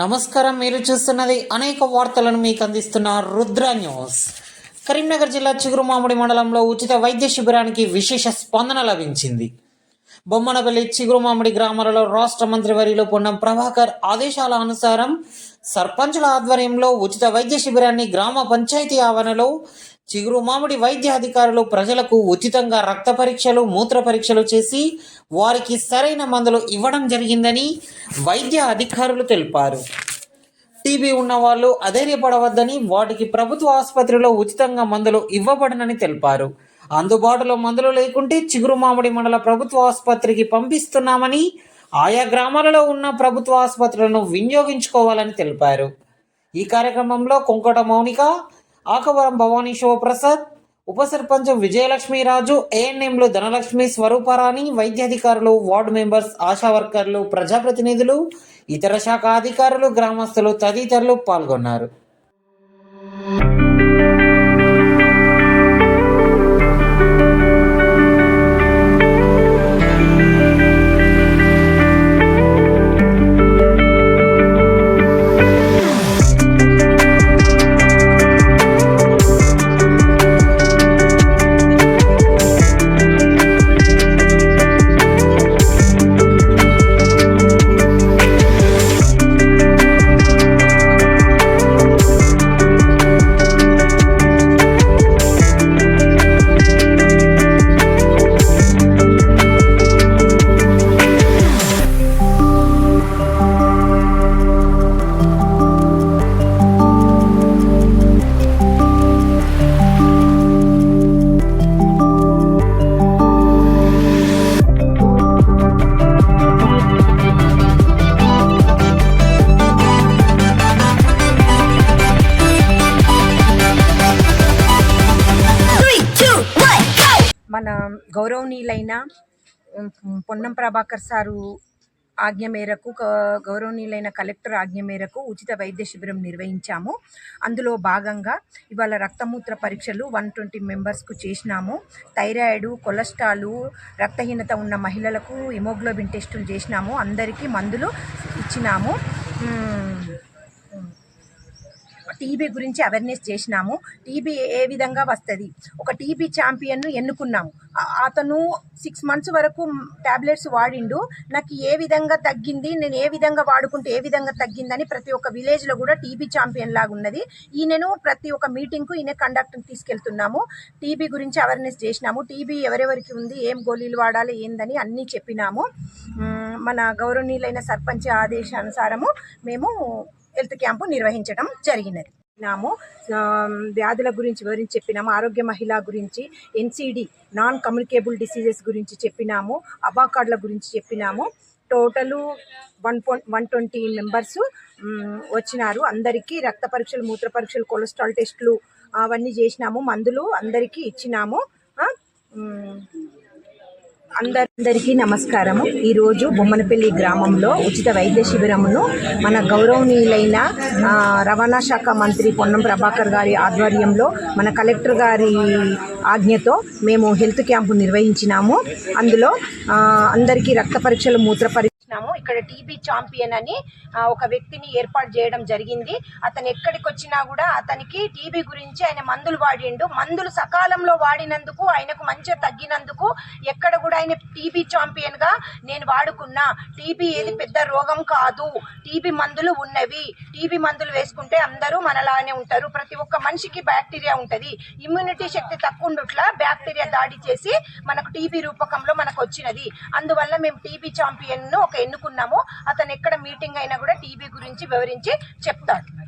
నమస్కారం మీరు చూస్తున్నది అనేక వార్తలను మీకు అందిస్తున్న రుద్ర న్యూస్. కరీంనగర్ జిల్లా చిగురుమామిడి మండలంలో ఉచిత వైద్య శిబిరానికి విశేష స్పందన లభించింది. బొమ్మనపల్లి చిగురుమామిడి గ్రామాలలో రాష్ట్ర మంత్రి వరిలో పొన్నం ప్రభాకర్ ఆదేశాల అనుసారం సర్పంచుల ఆధ్వర్యంలో ఉచిత వైద్య శిబిరాన్ని గ్రామ పంచాయతీ ఆవరణలో చిగురు మామిడి వైద్య అధికారులు ప్రజలకు ఉచితంగా రక్త పరీక్షలు మూత్ర పరీక్షలు చేసి వారికి సరైన మందులు ఇవ్వడం జరిగిందని వైద్య అధికారులు తెలిపారు. టీబీ ఉన్నవాళ్ళు అధైర్యపడవద్దని వాటికి ప్రభుత్వ ఆసుపత్రిలో ఉచితంగా మందులు ఇవ్వబడనని తెలిపారు. అందుబాటులో మందులు లేకుంటే చిగురు మామిడి మండల ప్రభుత్వ ఆసుపత్రికి పంపిస్తున్నామని ఆయా గ్రామాలలో ఉన్న ప్రభుత్వ ఆసుపత్రులను వినియోగించుకోవాలని తెలిపారు. ఈ కార్యక్రమంలో కొంకట మౌనిక ఆకవరం భవానీ శివప్రసాద్ ఉప సర్పంచ్ విజయలక్ష్మీరాజు ఏఎన్ఎంలు ధనలక్ష్మి స్వరూపరాణి వైద్యాధికారులు వార్డు మెంబర్స్ ఆశా వర్కర్లు ప్రజాప్రతినిధులు ఇతర శాఖ అధికారులు గ్రామస్తులు తదితరులు పాల్గొన్నారు. మన గౌరవనీయులైన పొన్నం ప్రభాకర్ సారు ఆజ్ఞ మేరకు గౌరవనీయులైన కలెక్టర్ ఆజ్ఞ మేరకు ఉచిత వైద్య శిబిరం నిర్వహించాము. అందులో భాగంగా ఇవాళ రక్తమూత్ర పరీక్షలు వన్ ట్వంటీ మెంబర్స్కు చేసినాము. థైరాయిడ్ కొలెస్ట్రాల్ రక్తహీనత ఉన్న మహిళలకు హిమోగ్లోబిన్ టెస్టులు చేసినాము. అందరికీ మందులు ఇచ్చినాము. టీబీ గురించి అవేర్నెస్ చేసినాము. టీబీ ఏ విధంగా వస్తుంది? ఒక టీబీ ఛాంపియన్ను ఎన్నుకున్నాము. అతను సిక్స్ మంత్స్ వరకు టాబ్లెట్స్ వాడిండు. నాకు ఏ విధంగా తగ్గింది? నేను ఏ విధంగా వాడుకుంటే ఏ విధంగా తగ్గిందని ప్రతి ఒక్క విలేజ్లో కూడా టీబీ ఛాంపియన్ లాగా ఉన్నది. ఈయనను ప్రతి ఒక్క మీటింగ్కు ఈయన కండక్ట్ తీసుకెళ్తున్నాము. టీబీ గురించి అవేర్నెస్ చేసినాము. టీబీ ఎవరెవరికి ఉంది? ఏం గోళీలు వాడాలి? ఏందని అన్నీ చెప్పినాము. మన గౌరవనీయులైన సర్పంచ్ ఆదేశానుసారము మేము హెల్త్ క్యాంపు నిర్వహించడం జరిగినది. నాము వ్యాధుల గురించి వివరించి చెప్పినాము ఆరోగ్య మహిళ గురించి ఎన్సిడి నాన్ కమ్యూనికేబుల్ డిసీజెస్ గురించి చెప్పినాము అబా కార్డుల గురించి చెప్పినాము. Total one point one twenty members వచ్చినారు. అందరికీ రక్త పరీక్షలు మూత్ర పరీక్షలు కొలెస్ట్రాల్ టెస్టులు అవన్నీ చేసినాము మందులు అందరికీ ఇచ్చినాము. అందరికీ నమస్కారము. ఈరోజు బొమ్మనపల్లి గ్రామంలో ఉచిత వైద్య శిబిరమును మన గౌరవనీయులైన రవాణా శాఖ మంత్రి పొన్నం ప్రభాకర్ గారి ఆధ్వర్యంలో మన కలెక్టర్ గారి ఆజ్ఞతో మేము హెల్త్ క్యాంపు నిర్వహించినాము. అందులో అందరికీ రక్త పరీక్షలు మూత్ర పరీక్ష చేసినాము ఇక్కడ టీబీ ఛాంపియన్ అని ఒక వ్యక్తిని ఏర్పాటు చేయడం జరిగింది. అతను ఎక్కడికి వచ్చినా కూడా అతనికి టీబీ గురించి ఆయన మందులు వాడిండు. మందులు సకాలంలో వాడినందుకు ఆయనకు మంచిగా తగ్గినందుకు ఎక్కడ కూడా ఆయన టీబీ ఛాంపియన్గా నేను వాడుకున్నా. టీబీ ఏది పెద్ద రోగం కాదు. టీబీ మందులు ఉన్నవి. టీబీ మందులు వేసుకుంటే అందరూ మనలానే ఉంటారు. ప్రతి ఒక్క మనిషికి బ్యాక్టీరియా ఉంటది. ఇమ్యూనిటీ శక్తి తక్కువ ఉండట్లా బ్యాక్టీరియా దాడి చేసి మనకు టీబీ రూపకంలో మనకు వచ్చినది. అందువల్ల మేము టీబీ ఛాంపియన్ను ఒక ఎన్నుకున్నాము అతను ఎక్కడ మీటింగ్ అయినా కూడా టీబీ గురించి వివరించి చెప్తాడు.